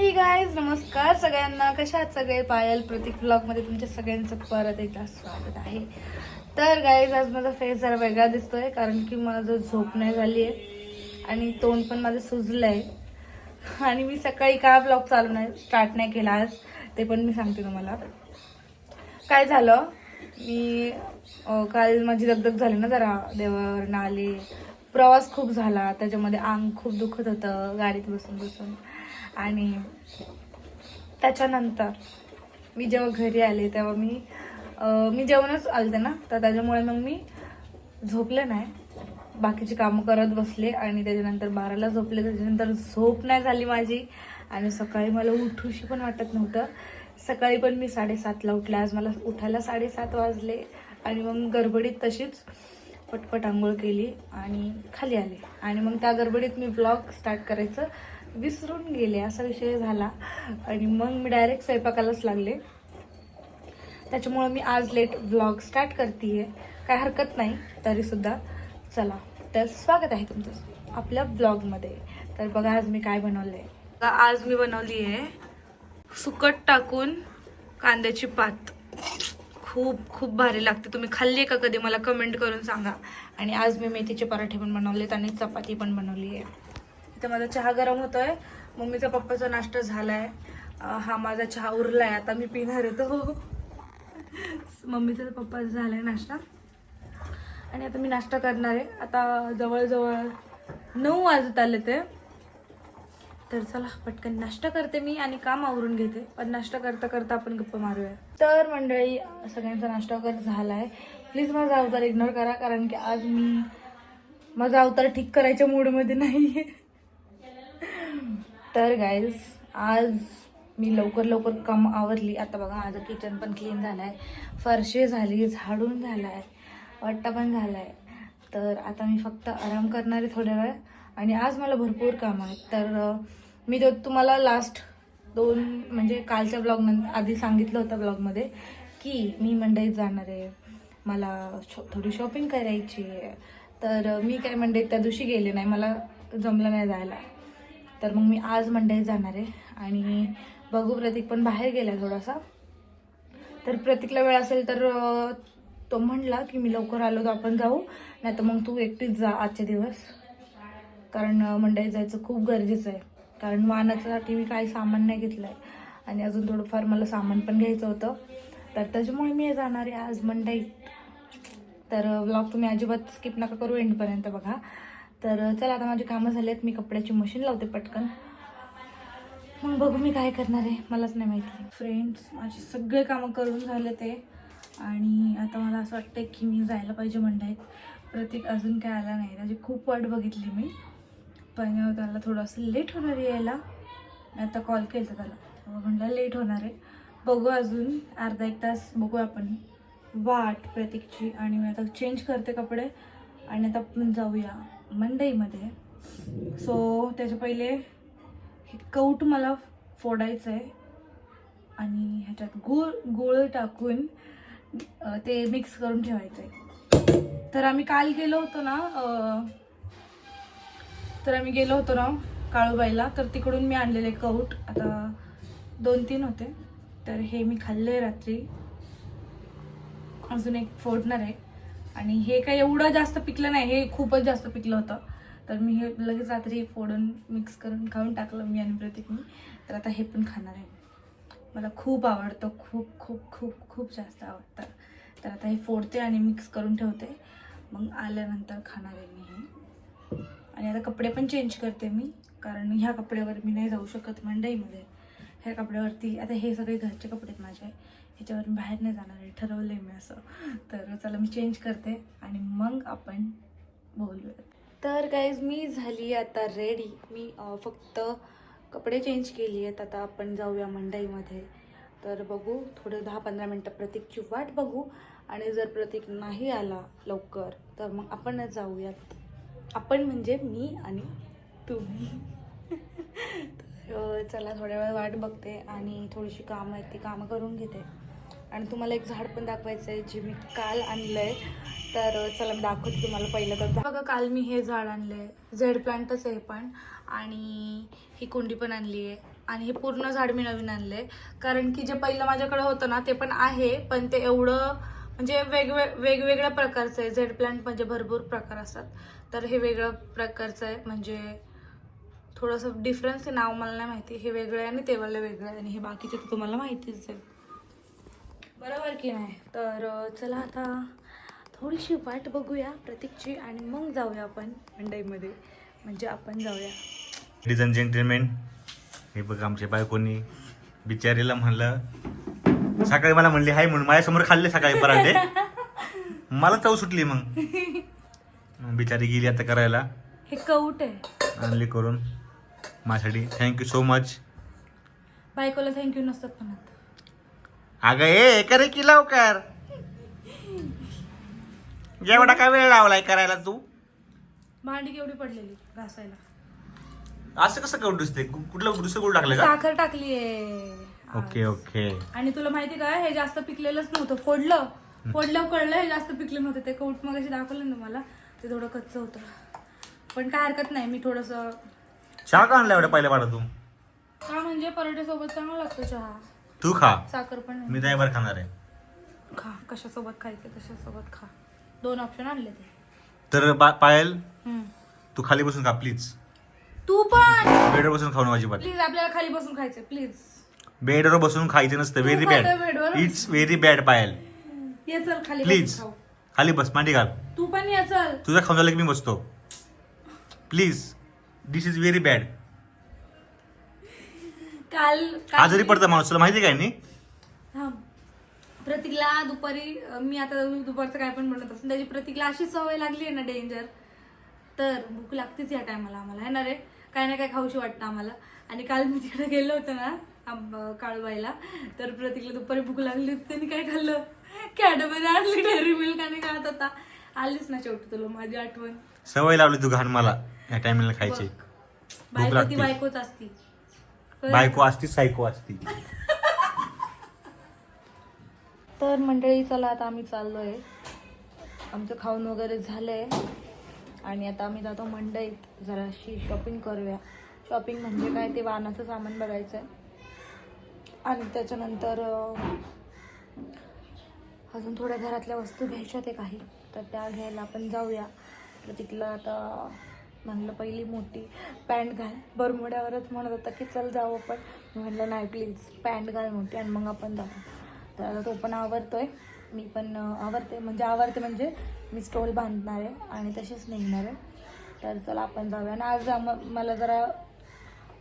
हे गायज नमस्कार. सगळ्यांना कशा सगळे? पायल प्रतीक ब्लॉगमध्ये तुमच्या सगळ्यांचं परत एकदा स्वागत आहे. तर गायज आज माझा फेस जरा वेगळा दिसतोय कारण की माझं झोप नाही झाली आहे आणि तोंड पण माझं सुजलं आहे आणि मी सकाळी का ब्लॉग चालू नाही स्टार्ट नाही केला आज ते पण मी सांगते तुम्हाला. काय झालं? मी काल माझी दगदग झाली ना जरा देवावरनं आले प्रवास खूप झाला. त्याच्यामध्ये अंग खूप दुखत होतं गाडीत बसून बसून. आणि त्याच्यानंतर मी जेव्हा घरी आले तेव्हा मी मी जेवणच आलते ना. तर त्याच्यामुळे मग मी झोपले नाही. बाकीची कामं करत बसले आणि त्याच्यानंतर बाराला झोपले. त्याच्यानंतर झोप नाही झाली माझी. आणि सकाळी मला उठूशी पण वाटत नव्हतं. सकाळी पण मी साडेसातला उठले. आज मला उठायला साडेसात वाजले. आणि मग गडबडीत तशीच पटपट आंघोळ केली आणि खाली आले. आणि मग त्या गडबडीत मी ब्लॉग स्टार्ट करायचं विसरून गेले. असा विषय झाला. आणि मग मी डायरेक्ट स्वयंपाकालाच लागले. त्याच्यामुळं मी आज लेट ब्लॉग स्टार्ट करते काय हरकत नाही तरीसुद्धा चला. तर स्वागत आहे तुमचं आपल्या ब्लॉगमध्ये तर बघा आज मी काय बनवलं आहे आज मी बनवली आहे सुकट टाकून कांद्याची पात. खूप खूप भारी लागते. तुम्ही खाल्ली आहे का कधी? मला कमेंट करून सांगा. आणि आज मी मेथीचे पराठे पण बनवलेत आणि चपाती पण बनवली आहे. इथं माझा चहा गरम होतोय. मम्मीचा पप्पाचा नाश्ता झालाय. आहे हा माझा चहा उरलाय. आता मी पिणार आहे तो. मम्मीचा तर पप्पाचा झालाय नाश्ता. आणि आता मी नाश्ता करणार आहे. आता जवळजवळ नऊ वाजत आले ते. तर चला पटकन. नाश्ता करते मी आणि काम आवरून घेते. पण नाश्ता करता करता आपण गप्पा मारूया. तर मंडळी सगळ्यांचा नाश्ता वगैरे झालाय. प्लीज माझा अवतार इग्नोर करा कारण की आज मी माझा अवतार ठीक करायच्या मूडमध्ये नाही तर गाईज आज मी लवकर लवकर काम आवरली. आता बघा माझं किचन पण क्लीन झालं आहे फरशी झाली झाडून झाला आहे वट्टा पण झाला आहे तर आता मी फक्त आराम करणार आहे थोड्या वेळ. आणि आज मला भरपूर काम आहेत. तर मी तो तुम्हाला लास्ट दोन म्हणजे कालच्या ब्लॉग आधी सांगितलं होतं ब्लॉगमध्ये की मी मंडईत जाणार आहे. मला शॉ थोडी शॉपिंग करायची आहे. तर मी काय मंडईत त्या दिवशी गेले नाही. मला जमलं नाही जायला. तर मग मी आज मंडईत जाणार आहे. आणि बघू प्रतीक पण बाहेर गेला थोडासा. तर प्रतीकला वेळ असेल तर तो म्हणला की मी लवकर आलो तर आपण जाऊ. नाही तर मग तू एकटीच जा आजचे दिवस. कारण मंडईत जायचं खूप गरजेचं आहे. कारण वाहनासाठी मी काही सामान नाही घेतलं आहे आणि अजून थोडंफार मला सामान पण घ्यायचं होतं. तर त्याच्यामुळे मी जाणार आहे आज मंडईत तर व्लॉग तुम्ही अजिबात स्किप नका करू एंडपर्यंत बघा. तर चला आता माझी कामं झाली आहेत. मी कपड्याची मशीन लावते पटकन. मग बघू मी काय करणार आहे. मलाच नाही माहिती. फ्रेंड्स माझे सगळे कामं करून झाले ते. आणि आता मला असं वाटतं की मी जायला पाहिजे मंडईत प्रतीक अजून काय आला नाही. त्याची खूप वाट बघितली मी. पण त्याला थोडंसं लेट होणार आहे यायला. मी आता कॉल केला त्याला. तेव्हा म्हणलं लेट होणार आहे. बघू अजून अर्धा एक तास बघू आपण. वाट प्रतीकची आणि मी आता चेंज करते कपडे आणि आता आपण जाऊया मंडईमध्ये. सो त्याच्या पहिले हे कौट मला फोडायचं आहे आणि ह्याच्यात गूळ गूळ टाकून ते मिक्स करून ठेवायचं आहे तर आम्ही काल गेलो होतो ना तर आम्ही गेलो होतो ना काळूबाईला. तर तिकडून मी आणलेले कौट आता दोन तीन होते. तर हे मी खाल्ले रात्री. अजून एक फोडणार आहे. आणि हे काय एवढं जास्त पिकलं नाही हे खूपच जास्त पिकलं होतं. तर मी हे लगेच रात्री फोडून मिक्स करून खाऊन टाकलं मी आणि प्रतीकनी तर आता हे पण खाणार आहे. मला खूप आवडतं खूप खूप खूप खूप जास्त आवडतं. तर आता हे फोडते आणि मिक्स करून ठेवते. मग आल्यानंतर खाणार आहे मी हे. आणि आता कपडे पण चेंज करते मी कारण ह्या कपड्यावर मी नाही जाऊ शकत मंडईमध्ये. ह्या कपड्यावरती आता हे सगळे घरचे कपडे आहेत माझे ह्याच्यावर मी बाहेर नाही जाणार आहे ठरवलं आहे मी असं. तर चला मी चेंज करते आणि मग आपण बोलूया तर गाईज मी झाली आता रेडी मी फक्त कपडे चेंज केली आहेत. आता आपण जाऊया मंडईमध्ये. तर बघू थोडं दहा पंधरा मिनटं प्रतीकची वाट बघू. आणि जर प्रतीक नाही आला लवकर तर मग आपणच जाऊयात. आपण म्हणजे मी आणि तुम्ही. तर चला थोड्या वेळ वाट बघते आणि थोडीशी कामं आहेत ती कामं करून घेते. आणि तुम्हाला एक झाड पण दाखवायचं आहे जे मी काल आणलं आहे तर चला मी दाखवते तुम्हाला पहिलं तर. बघा काल मी हे झाड आणलं आहे झेड प्लांटच आहे पण. आणि ही कुंडी पण आणली आहे. आणि हे पूर्ण झाड मी नवीन आणलं आहे कारण की जे पहिलं माझ्याकडे होतं ना ते पण आहे. पण ते एवढं म्हणजे वेगवेग वेगवेगळ्या प्रकारचं आहे झेड प्लांट म्हणजे भरपूर प्रकार असतात. तर हे वेगळं प्रकारचं आहे म्हणजे थोडंसं डिफरन्स आहे नाव मला नाही माहिती. हे वेगळं आहे आणि ते वेगळं आहे. आणि हे बाकीचे तर तुम्हाला माहितीच आहे. बरोबर की नाही? तर चला आता थोडीशी वाट बघूया प्रतीकची आणि मग जाऊया आपण मंडईमध्ये. म्हणजे आपण जाऊया. लेडीज अँड जेंटलमेन हे बघ आमच्या बायकोनी बिचारीला म्हणलं सकाळी मला म्हणली हाय म्हणून माझ्यासमोर खाल्ले सकाळी पराठे. मला चव सुटली मग. मग बिचारी गेली आता करायला. हे कौट आहे. आणली करून. माझ्यासाठी. थँक्यू सो मच बायकोला थँक्यू नसतात म्हणत. अगं ए करे की लवकर. एवढा काय वेळ लावलाय करायला तू? भांडी केवढी पडलेली घासायला. असं कसं करून दिसते कु- कुठलं दुसरं कुठं टाकलं का? साखर टाकलीये. Okay okay. आणि तुला माहिती का हे जास्त पिकलेलंच नव्हतं. फोडलं. फोडलं कळलं हे जास्त पिकलं नव्हतं. ते कौट मग दाखवलं ना तुम्हाला ते थोडं कच्चं होतं. पण काय हरकत नाही मी थोडस चहा का आणला एवढ्या पहिल्या पाडा तू का म्हणजे पराठ्यासोबत चांगला लागतो चहा. तू खा. साखर पण नाही. मी खाणार आहे. खा कशासोबत खायचं कशासोबत खा. दोन ऑप्शन आणले ते. तर बा- पायल हम्म. तू खाली बसून खा प्लीज तू पण! बेडवर बसून खाऊ अजिबात. प्लीज आपल्याला खाली बसून खायचं प्लीज बेडवर बसून खायचं नसतं. Very bad? It's very bad Payal. ये चल खाली प्लीज. खाली बस मांडी घाल. तू पण ये चल. तुझा खाऊन झालं की मी बसतो. Please this is very bad काल आजारी पडतं माणूस तुला माहिती काय नी हा प्रतीकला दुपारी मी आता दुपारचं काय पण बनवत असतो त्याची प्रतीकला अशी सवय लागली आहे ना डेंजर तर भूक लागतेच या टायमाला आम्हाला आहे ना रे? काय ना काय खाऊशी वाटतं आम्हाला. आणि काल मी तिकडे गेलो होतो ना आंब- काळूबाईला तर प्रतीकला दुपारी भूक लागली होती त्यांनी काय खाल्लं? कॅडबरी आणली डेअरी मिल्क आणि खात होता. आलीच ना शेवटी तुला माझी आठवण. सवय लावली तू घाण मला या टायमिंगला खायची. बायको ती लागते. बायकोच असती? बायको असती सायको असती. तर मंडळी चला आता आम्ही चाललोय. आमचं खाऊन वगैरे झालंय. आणि आता आम्ही जातो मंडईत. जराशी शॉपिंग करूया. शॉपिंग म्हणजे काय? ते वाहनाचं सामान बघायचं आहे आणि त्याच्यानंतर अजून थोड्या घरातल्या वस्तू घ्यायच्या ते काही तर त्या घ्यायला आपण जाऊया. तर तिथलं आता म्हणलं पहिली मोठी पॅन्ट घाल. बरमुड्यावरच म्हणत होता की चल जाऊ आपण. मी म्हणलं नाही प्लीज पॅन्ट घाल मोठी आणि मग आपण जाऊ. तर आता तो पण आवरतोय. मी पण आवरते. म्हणजे आवरते म्हणजे मी स्टॉल बांधणार आहे आणि तसेच निघणार आहे. तर चला आपण जाऊया. आणि आज मला जरा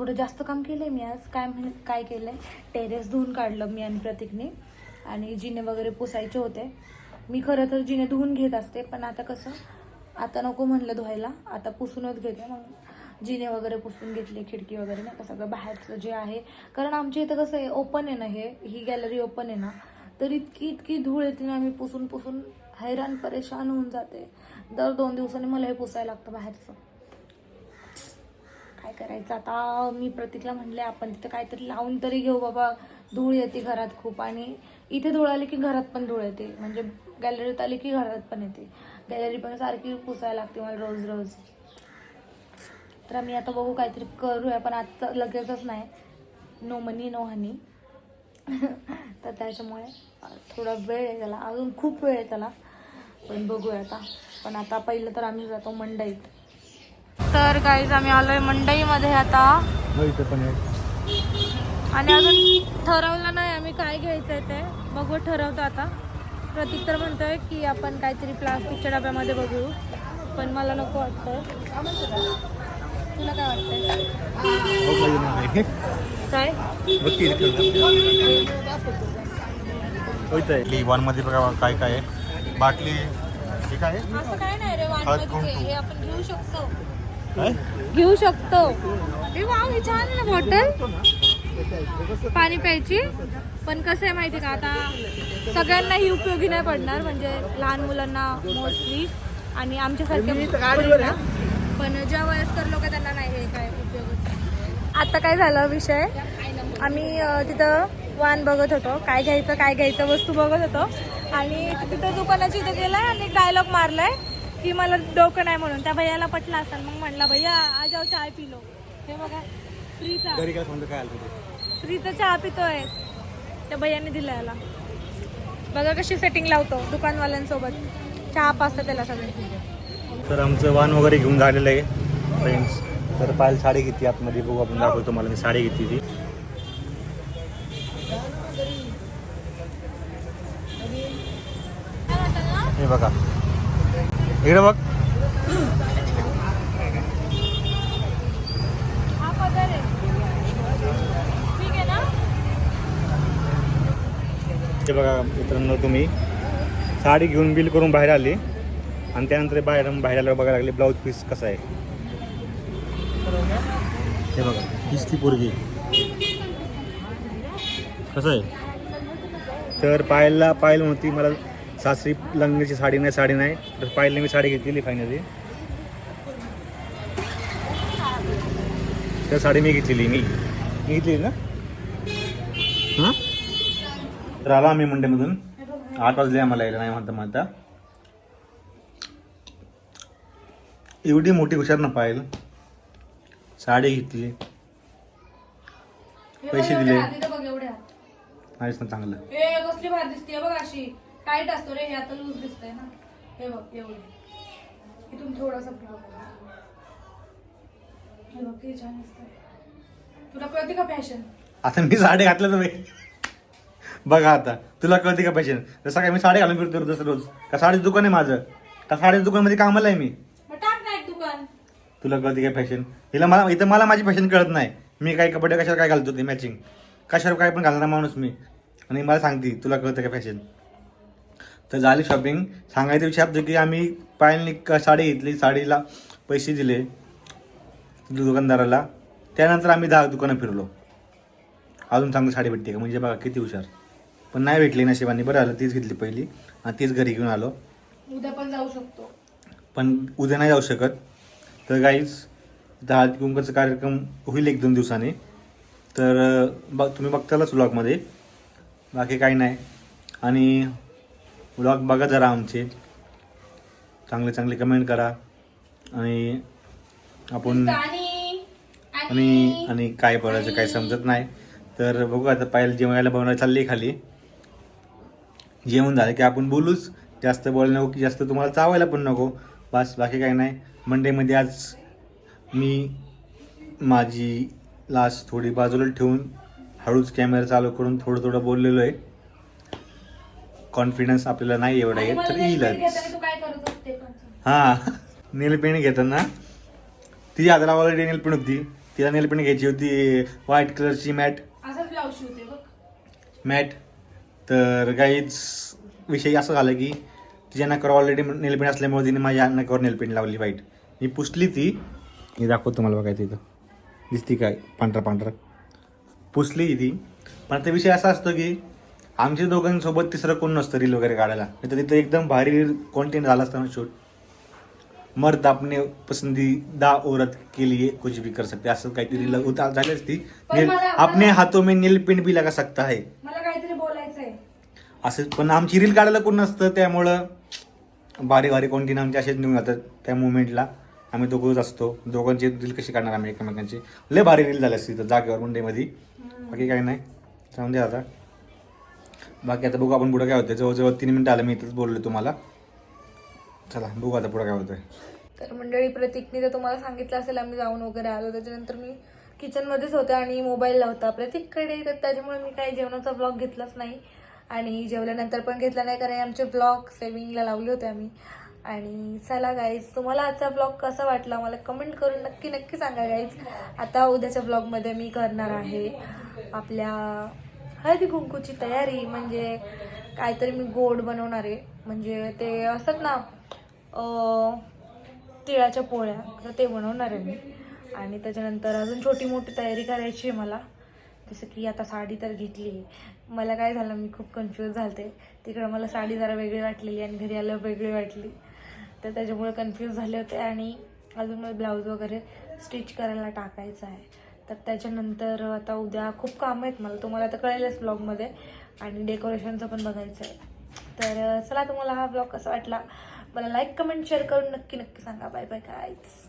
थोडं जास्त काम केलं आहे मी आज. काय म्हण काय केलं आहे टेरेस धुवून काढलं मी आणि प्रतीकने. आणि जिने वगैरे पुसायचे होते. मी खरं तर जिने धुवून घेत असते पण आता कसं आता नको म्हणलं धुवायला. आता पुसूनच घेते मग जिने वगैरे पुसून घेतले खिडकी वगैरे नाही का सगळं बाहेरचं जे आहे. कारण आमच्या इथं कसं आहे ओपन आहे ना हे ही गॅलरी ओपन आहे ना तर इतकी इतकी धूळ येते ना आम्ही पुसून पुसून हैराण परेशान होऊन जाते. दर दोन दिवसांनी मला हे पुसायला लागतं बाहेरचं. काय करायचं? आता मी प्रतीकला म्हणले आपण तिथं काहीतरी लावून तरी घेऊ बाबा. धूळ येते घरात खूप आणि इथे धूळ आली की घरात पण धूळ येते. म्हणजे गॅलरीत आली की घरात पण येते. गॅलरी पण सारखी पुसायला लागते मला रोज रोज. तर आम्ही आता बघू काहीतरी करूया पण आता लगेचच नाही. नो मनी नो हनी. तर त्याच्यामुळे थोडा वेळ आहे त्याला. अजून खूप वेळ आहे त्याला. पण बघूया आता. पण आता पहिलं तर आम्ही जातो मंडईत. तर काहीच आम्ही आलोय मंडईमध्ये आता. पण आणि अजून ठरवलं नाही आम्ही काय घ्यायचंय ते. बघू ठरवतो आता. प्रतीक तर म्हणतोय की आपण काहीतरी प्लास्टिकच्या डब्यामध्ये बघू. पण मला नको वाटतंय. तुला काय वाटतंय? काय? लिवानमध्ये बघा काय काय आहे. बाटली हे काय आहे? असं काय नाही रे. हे आपण घेऊ शकतो. घेऊ शकतो. हे वाव हे छान ना बॉटल. पाणी प्यायची. पण कसं आहे माहिती का आता सगळ्यांना ही उपयोगी नाही पडणार म्हणजे लहान मुलांना मोस्टली आणि आमच्यासारख्या. पण ज्या वयस्कर लोक त्यांना नाही हे काय उपयोग आता काय झालं विषय? आम्ही तिथं वान बघत होतो. काय घ्यायचं काय घ्यायचं वस्तू बघत होतो. आणि तिथं दुकानाची इथं गेलाय आणि डायलॉग मारलाय. की मला डोकं नाही म्हणून. त्या भैयाला पटलं असेल मग म्हणला भैया आ जाऊ चाय पी लो हे बघा फ्रीचा. घरी काय समजा काय आलं तुझे फ्रीचा चहा पितोय. त्या भैयाने दिला याला. बघा कशी सेटिंग लावतो दुकानवाल्यांसोबत. चहा पाचतं त्याला सगळे. तर आमचं वाहन वगैरे घेऊन झालेलं आहे फ्रेंड्स तर पायल साडी घेतली आतमध्ये बघू आपण दाखवतो तुम्हाला मी साडी घेतली ती. हे बघा. इकडे बघ. ते बघा मित्रांनो तुम्ही. साडी घेऊन बिल करून बाहेर आली. आणि त्यानंतर बाहेर बाहेर आल्यावर बघायला लागले ब्लाऊज पीस कसा आहे. हे बघा हीच ती पोरगी. कसं आहे? तर पायलला पायल होती मला सासरी लग्नाची साडी नाही साडी नाही. तर पायलने मी साडी घेतलेली फायनली तर साडी मी घेतलेली मी. मी घेतली ना? हां? तर आलो आम्ही मंडेमधून. आठ वाजले आम्हाला यायला नाही म्हणता म्हणता. एवढी मोठी हुशार ना पाहिल साडी घेतली. पैसे दिले. नाहीच ना चांगलं. टाईट असतो रे हे आता लूज दिसतंय ना. हे बघ एवढे. इथून थोडासा. हे बघ किती छान दिसतंय. तुला कळते का फॅशन आता मी साडी घातलं तर. बघा आता तुला कळते का पैसे जसं काय मी साडी घालून फिरतो रोज रोज. का साडीचं दुकान आहे माझं? का साडीच्या दुकानमध्ये कामाला आहे मी? मग टाक ना एक दुकान. तुला कळते काय फॅशन हिला मला इथं मला माझी फॅशन कळत नाही. मी काय कपडे कशावर काय घालतो ते मॅचिंग कशावर काय पण घालणार माणूस मी. आणि मला सांगते तुला कळतं का फॅशन तर झाली शॉपिंग सांगायचं होतं की आम्ही पायलनी क- साडी घेतली. साडीला पैसे दिले दुकानदाराला. त्यानंतर आम्ही दहा दुकानं फिरलो. अजून चांगली साडी भेटते का? म्हणजे बघा किती हुशार. पण नाही भेटली नशिबाने. बरं आलं तीच घेतली पहिली. आणि तीच घरी घेऊन आलो. उद्या पण जाऊ शकतो. पण उद्या नाही जाऊ शकत. तर गाईज इथं हळदी कुंकाचा कार्यक्रम होईल एक दोन दिवसांनी. तर बघ तुम्ही बघतालच व्लॉगमध्ये बाकी काही नाही. आणि व्लॉग बघा जरा आमचे. चांगले चांगले कमेंट करा. आणि आपण आणि आणि आणि काय बोलायचं काय समजत नाही. तर बघू आता पायल जेवायला बनवायला चालली खाली. जेवण झालं की आपण बोलूच. जास्त बोलायला नको की जास्त तुम्हाला चावायला पण नको. बस बाकी काही नाही. मंडेमध्ये आज मी माझी लास्ट थोडी बाजूला ठेवून हळूच कॅमेरा चालू करून थोडं थोडं बोललेलो आहे. कॉन्फिडन्स आपल्याला नाही एवढा आहे तर येईलच. तू. हा नेल पेंट घेताना. तिच्या हाताला ऑलरेडी नेल पेंट होती. तिला नेल पेंट घ्यायची होती व्हाईट कलरची मॅट मॅट तर काहीच विषय असं झाला की तिच्या नाकावर ऑलरेडी नेल पेंट असल्यामुळे तिने माझ्या नाकावर नेल पेंट लावली व्हाईट मी पुसली ती. मी दाखवतो तुम्हाला बघायचं इथं. दिसती काय? पांढरा पांढरा. पुसली ती. पण आता विषय असा असतो की आमच्या दोघांसोबत तिसरं कोण नसतं रील वगैरे काढायला. नाही तर तिथं एकदम भारी कॉन्टेंट झाला असताना शूट मर्द आपने पसंदीदा औरत के लिए कुछ भी कर सकते असं काहीतरी ल- उतार झाली असती. पण नेल- मला- अपने हाथों में नेल पेंट भी लगा सकता है. मला काहीतरी बोलायचंय. असं पण आमची रील काढायला कोण नसतं त्यामुळं भारी भारी कॉन्टेंट आमचे असेच निघून जातात त्या मुवमेंटला आम्ही दोघंच असतो. दोघांची रील कशी काढणार आम्ही एकमेकांची? लय भारी रील झाली असती तर जागेवर मुंडेमध्ये बाकी काही नाही. जाऊन द्या आता. बाकी आता बघू आपण पुढं काय होतं जवळजवळ तीन मिनिटं आलं मी इथंच बोललो तुम्हाला. चला बघू आता पुढं काय होतंय. तर मंडळी प्रतीकने तर तुम्हाला सांगितलं असेल आम्ही जाऊन वगैरे आलो. त्याच्यानंतर मी किचनमध्येच होते आणि मोबाईल होता प्रतीककडे तर त्याच्यामुळे मी काही जेवणाचा ब्लॉग घेतलाच नाही. आणि जेवल्यानंतर पण घेतला नाही कारण आमचे ब्लॉग सेविंगला लावले होते आम्ही. आणि चला गाईज तुम्हाला आजचा ब्लॉग कसा वाटला? मला कमेंट करून नक्की नक्की सांगा गाईज आता उद्याच्या ब्लॉगमध्ये मी करणार आहे आपल्या हळदी कुंकूची तयारी म्हणजे काहीतरी मी गोड बनवणार आहे. म्हणजे ते असतात ना तिळाच्या पोळ्या तर ते बनवणार आहे मी. आणि त्याच्यानंतर अजून छोटी मोठी तयारी करायची आहे मला. जसं की आता साडी तर घेतली मला काय झालं मी खूप कन्फ्यूज झालते. तिकडं मला साडी जरा वेगळी वाटलेली आणि घरी आल्यावर वेगळी वाटली. तर त्याच्यामुळे कन्फ्यूज झाले होते आणि अजून मला ब्लाऊज वगैरे स्टिच करायला टाकायचं आहे. तर त्याच्यानंतर आता उद्या खूप कामं आहेत मला तुम्हाला तर कळेलच ब्लॉगमध्ये. आणि डेकोरेशनचं पण बघायचं आहे. तर चला तुम्हाला हा ब्लॉग कसा वाटला? मला लाईक कमेंट शेअर करून नक्की नक्की सांगा. बाय बाय कायच